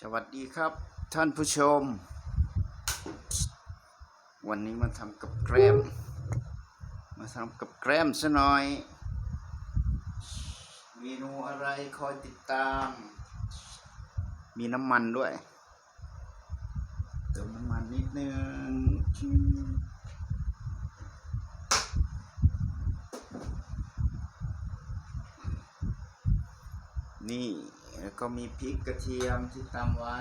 สวัสดีครับท่านผู้ชม วันนี้มาทำกับแกล้มมาทำกับแกล้มซะหน่อย เมนูอะไรคอยติดตาม มีน้ำมันด้วย เติมน้ำมันนิดนึงนี่ แล้วก็มีพริกกระเทียมที่ตำไว้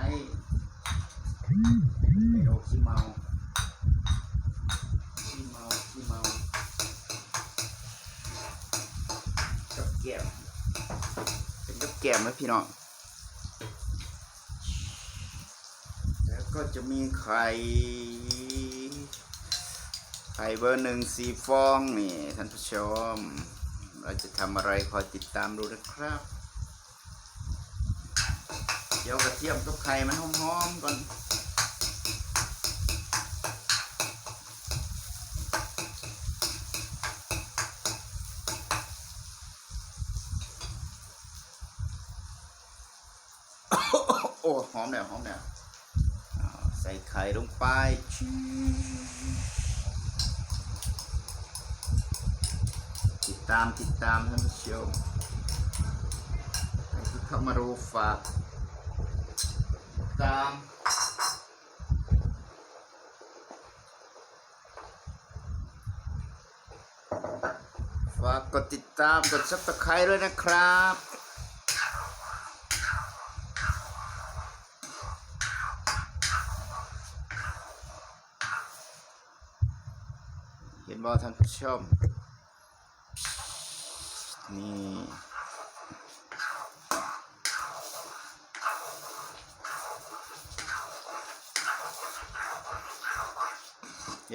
เมนูขี้เมาขี้เมาขี้เมากับแกมเป็นกับแกมนะพี่น้องแล้วก็จะมีไข่ไข่เบอร์หนึ่งสี่ฟองนี่ท่านผู้ชม เราจะทำอะไรคอยติดตามดูนะครับ เดี๋ยวกระเทียมกับไข่มันหอมๆก่อนโอ้หอมแล้วหอมแล้วอ่าใส่ไข่ลงไปติดตามติดตามท่านผู้ชมครที่เข้ามาดูฝาก ตาม ฝากกดติดตามกดซับสไครต์ด้วยนะครับเห็นบ่ท่านผู้ชมนี่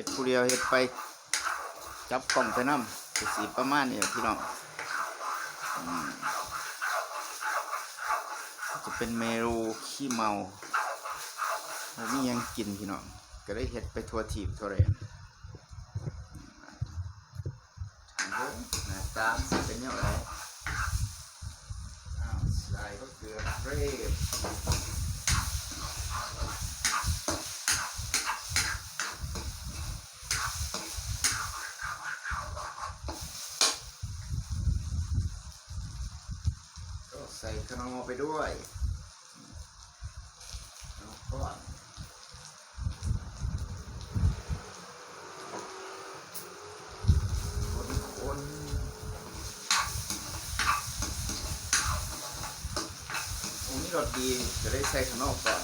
ห็ดผู้เดียวเห็ดไป จับกล่องไปน้ำสีประมาณนี้พี่น้องจะเป็นเมนูขี้เมาผมมีหยังกินพี่น้อง ก็ได้เห็ดไปทัวทีบทัวเรนถามผมหน้าตามเป็นยังไงอ้าวใส่ก็เกลือเทศก็ใส่ขนมไปด้วยแล้วก็คนคนตรงนี้รสดีจะได้ใส่ขนมก่อน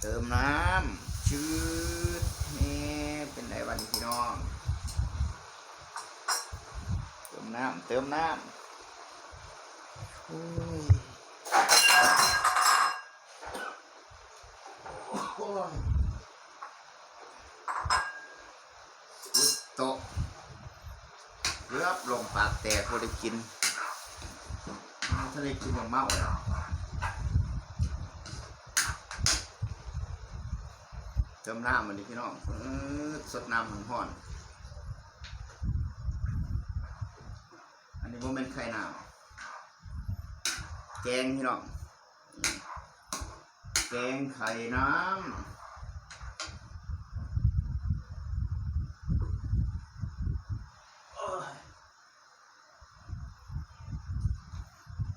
เติมน้ำชืดนี่เป็นไรวันพี่น้อง น้ำเติมน้ำโอ้ยโอ้ยสุดโตะเกือบลงปากแตกพอได้กินถ้าได้กินมันเมาแล้วเติมน้ำมันดิพี่น้องอื้อสดน้ำมันห่อนอัน นี้โมเมนไข่หนาวแกงพี่น้องแกงไข่น้ำ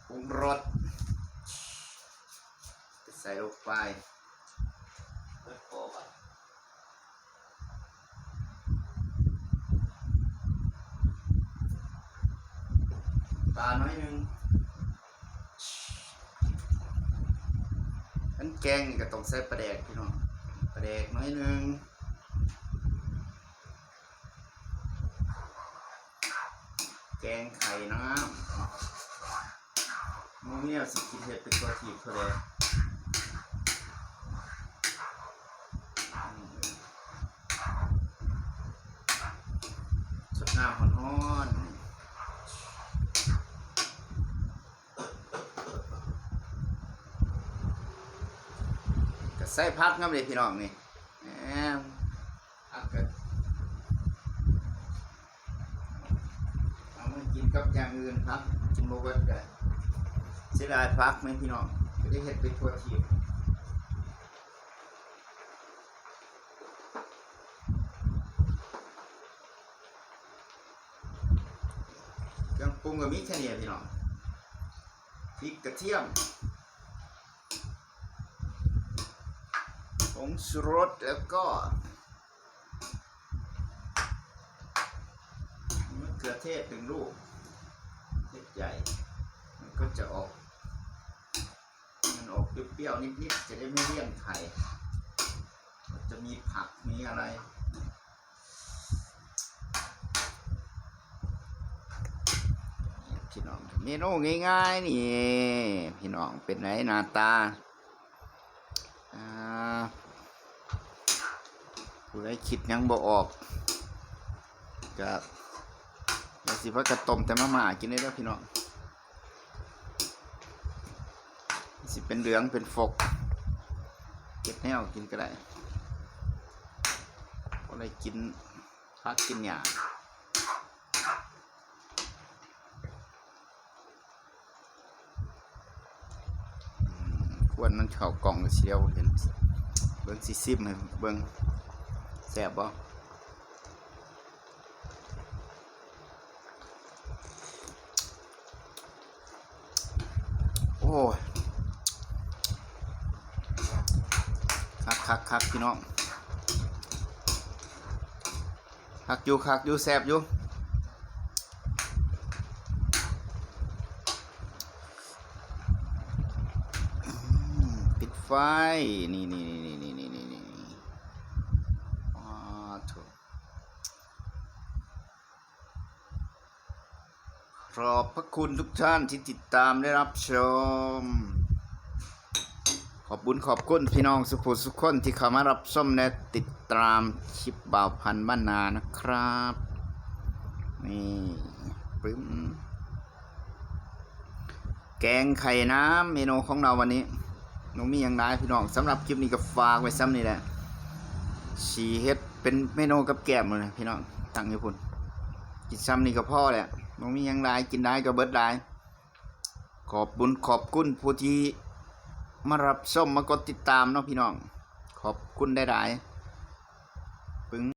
ปรุงรสใส่ลงไปเปิดโป๊ะก่อน ตาน้อยนึงอันแกงนี่ก็ต้องใส่ปลาแดกพี่น้องปลาแดกน้อยนึงแกงไข่น้ำมูเนี่ยสิกินเห็ดเป็นตัวทีบเขาเลยสดน้ำร้อนๆก็ ใส่พักน้ำเลยพี่น้องนี่แหมพักก็เอามากินกับอย่างอื่นพักโมเบิร์ตกันเสียดายพักไหมพี่น้องก็ได้เห็ดไปทั่วทีเครื่องปรุงก็มีแค่นี้พี่น้องพริกกระเทียม งชูรสแล้วก็มะเขือเทศหนึ่งลูกเล็กใหญ่ มันก็จะออก มันออกเปรี้ยวๆนิดๆ จะได้ไม่เลี่ยนไข่จะมีผักมีอะไรพี่น้องเมนูง่ายๆนี่ พี่น้องเป็นไรหน้าตาอ่า ผู้ใดคิดยังบ่ออกก็อย่าสิพักกระต้มแต่มาหมากินได้แล้วพี่น้องสิเป็นเหลืองเป็นฟกเก็บแนวกินก็ได้ก็เลยกินพักกินหยาควรมันเข้ากล่องเชียวเห็นเบิ้งสิซิมให้เบิ้ง แซ่บบ่โอ้คักคักคักพี่น้องคักอยู่คักอยู่แซ่บอยู่ปิดไฟ นี่นี่นี่นี่นี่นี่อ๋อถูก ขอบพระคุณทุกท่านที่ติดตามได้รับชม ขอบบุญขอบคุณพี่น้องสุภูสุขคนที่เข้ามารับชมและติดตามคลิปบ่าวพันบ้านนานะครับ นี่ปึ้มแกงไข่น้ำเมนูของเราวันนี้น้องมีอย่างไรพี่น้องสำหรับคลิปนี้ก็ฝากไว้ซ้ำนี่แหละสีเฮ็ดเป็นเมนูกับแกมเลยนะพี่น้องตั้งอยู่พุ่นกินซ้ำนี่ก็พ่อแหละ น้องมีอย่างไรกินได้ก็เบิดได้ขอบบุญขอบคุณผู้ที่มารับชมมากดติดตามเนาะพี่น้อง ขอบคุณได้หลายๆปึ้ง